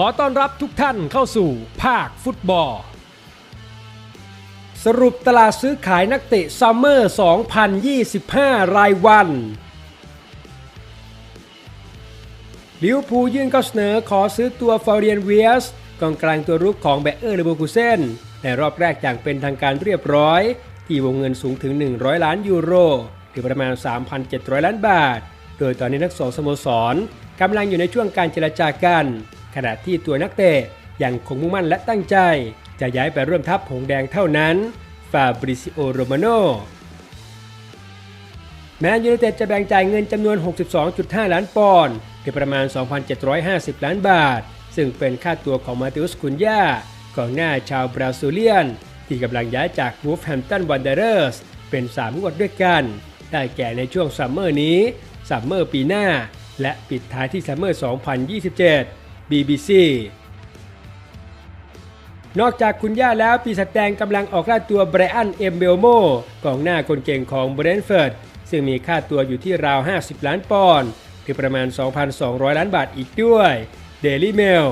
ขอต้อนรับทุกท่านเข้าสู่ภาคฟุตบอล สรุปตลาดซื้อขายนักเตะซัมเมอร์ 2025 รายวันลิวพูยื่นข้อเสนอขอซื้อตัวฟาเรียนเวียสกองกลางตัวรุกของแบเออร์เลโบกูเซนในรอบแรกอย่างเป็นทางการเรียบร้อย ที่วงเงินสูงถึง 100 ล้านยูโร หรือประมาณ 3,700 ล้านบาท โดยตอนนี้นักสองสโมสรกำลังอยู่ในช่วงการเจรจากัน ขณะที่ตัวนักเตะยังคงมุ่งมั่นและตั้งใจ จะย้ายไปร่วมทัพหงแดงเท่านั้นฟาบริซิโอโรมาโนแมนยูไนเต็ดจะแบ่งจ่ายเงินจำนวน 62.5 ล้านปอนด์หรือประมาณ 2,750 ล้านบาท ซึ่งเป็นค่าตัวของมาติอุสคุนยากองหน้าชาวบราซิเลียน ที่กำลังย้ายจากวูฟแฮมตันวันเดอร์สเป็น 3 งวดด้วยกัน ได้แก่ในช่วงซัมเมอร์นี้ซัมเมอร์ปีหน้า และปิดท้ายที่ซัมเมอร์ 2027 BBC นอกจากคุณย่าแล้วปีศาจแดงกำลังออกล่าตัวไบรอันเอ็มเบลโมกองหน้าคนเก่งของเบรนเฟิร์ดซึ่งมีค่าตัวอยู่ที่ราว 50 ล้านปอนด์หรือประมาณ 2,200 ล้านบาทอีกด้วย Daily Mail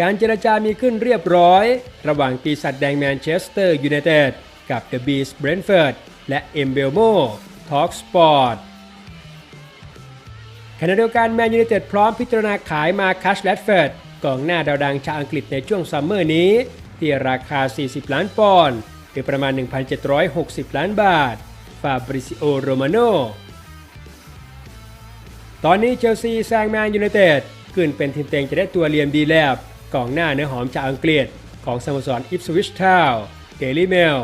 การเจรจามีขึ้นเรียบร้อย ระหว่างปีศาจแดงแมนเชสเตอร์ยูไนเต็ดกับเดอะบีสเบรนเฟิร์ดและเอ็มเบลโมทอล์กสปอร์ต ขณะเดียวกันแมนยูไนเต็ดพร้อมพิจารณาขายมาคัชแลดเฟิร์ดกองหน้าดาวดังชาวอังกฤษในช่วงซัมเมอร์นี้ ที่ราคา 40 ล้านปอนด์หรือประมาณ 1,760 ล้านบาท ฟาบริซิโอ โรมาโน ตอนนี้เชลซีแซงแมนยูไนเต็ดขึ้นเป็นทีมเต็งจะได้ตัวเลียมดีแลบกองหน้าเนื้อหอมจากอังกฤษของสโมสรอิฟสวิชทาวเดลี่เมล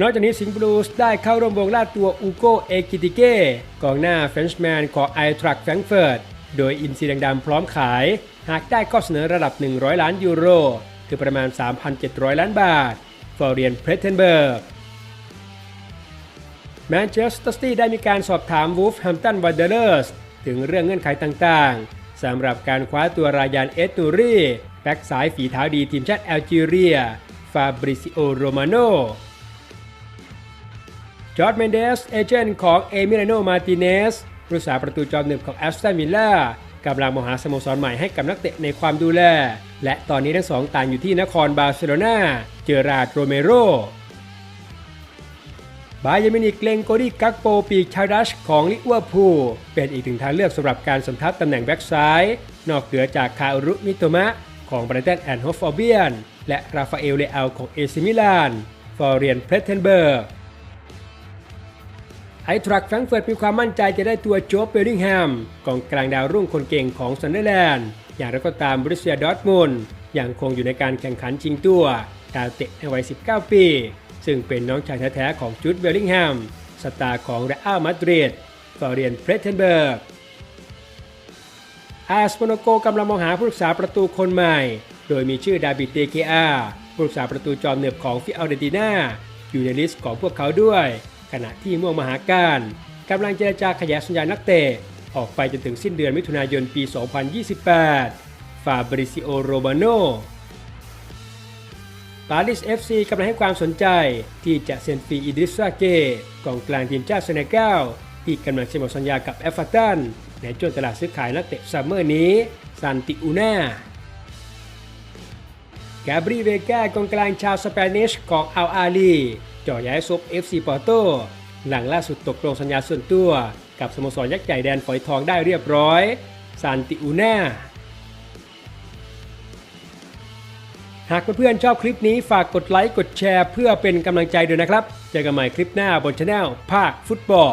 นอกจากนี้สิงห์บลูส์ได้เข้าร่วมวงล่าตัวอูโกเอกิติเก้กองหน้าเฟรนช์แมนของไอทรักแฟรงเฟิร์ตโดยอินซีแดงดำพร้อมขาย หากได้ข้อเสนอระดับ 100 ล้านยูโร คือประมาณ 3,700 ล้านบาทฟอร์เรียนเพรเทนเบิร์กแมนเชสเตอร์ซิตี้ได้มีการสอบถามวูฟแฮมตันวันเดอร์สถึงเรื่องเงื่อนไขต่างๆสำหรับการคว้าตัวรายานเอตูรีแบ็กซ้ายฝีเท้าดีทีมชาติแอลจีเรีย ฟาบริซิโอ โรมาโน จอร์ดเมนเดสเอเจนต์ของเอมิเลโนมาติเนสผู้สาประตูจอมหนึ่งของแอสตันวิลล่ากำลังมองหาสโมสรใหม่ให้กับนักเตะในความดูแล และตอนนี้ทั้งสองต่างอยู่ที่นครบาร์เซโลนาเจอราดโรเมโรบายร์มินิกเลงโกดีกักโปปีกชาวดัชของลิเวอร์พูลเป็นอีกหนึ่งทางเลือกสำหรับการสมทับตำแหน่งแบ็กซ้าย นอกเหนือจากคาอุรุมิโตมะของบรเตนแอนด์ฮอฟอเบียน และราฟาเอลเลอาของเอซิมิลาน ฟอร์เรียนเพรเทนเบิร์ก ไอทรัคแฟรงเฟิร์ตมีความมั่นใจจะได้ตัวโจ๊บเบลลิงแฮมกองกลางดาวรุ่งคนเก่งของซันเดอร์แลนด์อย่างไรก็ตามบริเซียดอร์ทมุนยังคงอยู่ในการแข่งขันชิงตัวดาวเตะในวัย 19 ปี ซึ่งเป็นน้องชายแท้ๆของจูดเบลลิงแฮมสตาร์ของเรอัลมาดริดฟอเรียนเพรเทนเบิร์กอาสโมโนโกกำลังมองหาผู้รักษาประตูคนใหม่ โดยมีชื่อดาบิดเดเกอาผู้รักษาประตูจอมเหนือบของฟิอัลเดติน่าอยู่ในลิสต์ของพวกเขาด้วย ขณะที่ม่วงมหาการกำลังเจรจาขยายสัญญานักเตะออกไปจนถึงสิ้นเดือนมิถุนายนปี 2028 ฟาบริซิโอ โรมาโนปาริส FC กำลังให้ความสนใจที่จะเซ็นฟรีอิดริสซาเกกองกลางทีมชาติเซเนกัลที่กำลังเซ็นหมดสัญญากับเอฟเวอร์ตันในช่วงตลาดซื้อขายนักเตะซัมเมอร์นี้ซันติอูน่ากาบรีเวกากองกลางชาวสเปนิชของอัลอาลี จ่อย้ายซบ FC ปอร์โตหลังล่าสุดตกลงสัญญาส่วนตัว กับสโมสรยักษ์ใหญ่แดนฝอยทองได้เรียบร้อยซานติอูน่าหากเพื่อนๆชอบคลิปนี้ฝากกดไลค์กดแชร์เพื่อเป็นกำลังใจด้วยนะครับ เจอกันใหม่คลิปหน้าบนช anel ภาคฟุตบอล